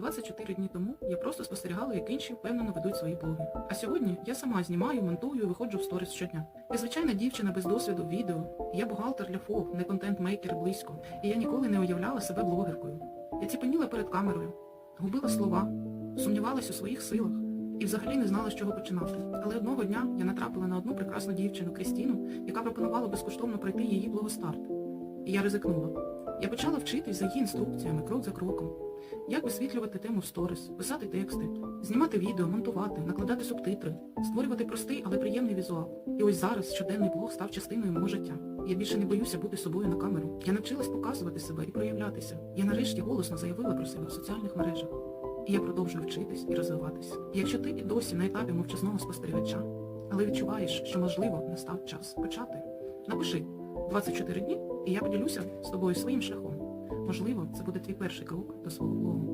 24 дні тому я просто спостерігала, як інші впевнено ведуть свої блоги. А сьогодні я сама знімаю, монтую і виходжу в сторіс щодня. Я звичайна дівчина без досвіду відео. Я бухгалтер для ФОП, не контент-мейкер близько. І я ніколи не уявляла себе блогеркою. Я ціпеніла перед камерою, губила слова, сумнівалась у своїх силах і взагалі не знала, з чого починати. Але одного дня я натрапила на одну прекрасну дівчину Крістіну, яка пропонувала безкоштовно пройти її блогостарт. І я ризикнула. Я почала вчитись за її інструкціями, крок за кроком. Як висвітлювати тему в сторіс, писати тексти, знімати відео, монтувати, накладати субтитри, створювати простий, але приємний візуал. І ось зараз щоденний блог став частиною мого життя. Я більше не боюся бути собою на камеру. Я навчилась показувати себе і проявлятися. Я нарешті голосно заявила про себе в соціальних мережах. І я продовжую вчитись і розвиватися. Якщо ти і досі на етапі мовчазного спостерігача, але відчуваєш, що можливо настав час почати, напиши 24 дні, і я поділюся з тобою своїм шляхом. Можливо, це буде твій перший крок до свого блогу.